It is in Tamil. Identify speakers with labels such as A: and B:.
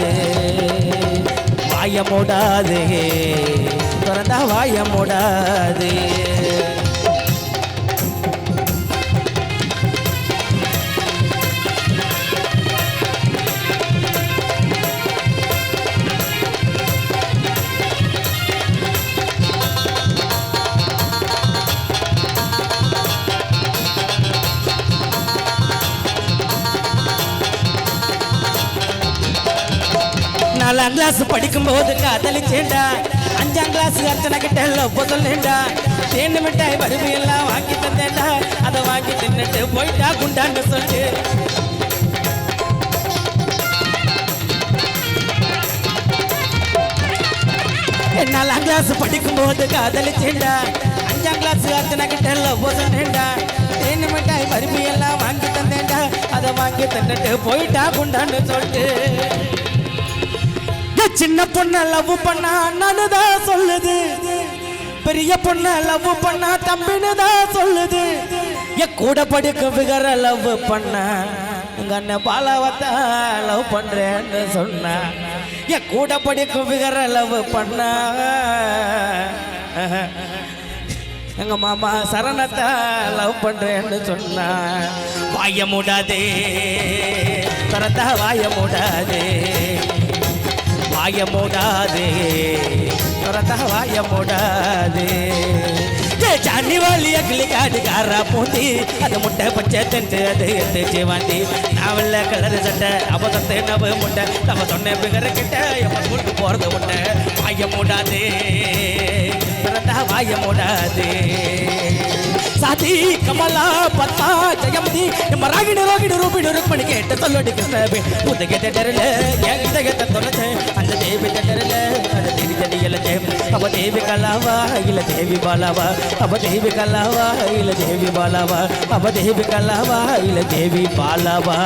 A: மூடாது வாய மூடாது திறந்தா வாய மூடாது நாலாம் கிளாஸ் படிக்கும்போது காதலிச்சேண்டா அஞ்சாம் கிளாஸ் அர்ச்சனை கிட்ட லவ் சொல்லேண்டா தேன் மிட்டாய் பருப்பு எல்லாம் வாங்கி தந்தேண்டா அதை வாங்கி தின்னுட்டு போயிட்டா குண்டான்னு சொல்லு நாலாம் கிளாஸ் படிக்கும்போது காதலிச்சேண்டா அஞ்சாம் கிளாஸ் அர்ச்சனை கிட்ட லவ் சொல்லேண்டா தேன் மிட்டாய் பருப்பு எல்லாம் வாங்கி தந்தேண்டா அதை வாங்கி தின்னுட்டு போயிட்டா குண்டான்னு சொல்லிட்டு. சின்ன பொண்ண லவ் பண்ணா அண்ணனுதான் சொல்லுது. பெரிய பொண்ண லவ் பண்ணா தம்பின்னு தான் சொல்லுது. என் கூட படிக்க விகர லவ் பண்ண. உங்க அண்ணன் பாலாவத்தா லவ் பண்றேன்னு சொன்னா. என் கூட படிக்க விகர லவ் பண்ணா. எங்க மாமா சரணத்தை லவ் பண்றேன்னு சொன்னா. வாய மூடாதே. திறந்தா வாய மூடாதே. வாய மூடாதே. திறந்தா வாய மூடாதே. ஏ வாலி அகிலி காடு காரா பூந்தி. அது முட்டை பச்சை தென்று அது எத்து ஜீவாந்தி நாவல்ல கலர் சட்டை அவ தத்தை நவ முட்டை. நம்ம சொன்ன பிகர கிட்ட எப்ப கூட்டு போறது முட்டை. வாய மூடாதே. திறந்தா வாய மூடாதே. சாதி கமலா பத்தா ஜெயமதி நம்ம ராகிணி ரோகிணி ரூபிணி ருக்மணி கேட்ட சொல்லடி கிருஷ்ணபி புத்த கேட்ட தெருல ஏன் கிட்ட கேட்ட தொலைச்ச? அந்த தேவி தெருல அந்த தேவி தெரியல அவ தேவி கலாவா இல்ல தேவி பாலாவா? அவ தேவி கலாவா இல்ல தேவி பாலாவா? அவ தேவி கலாவா இல்ல தேவி பாலாவா?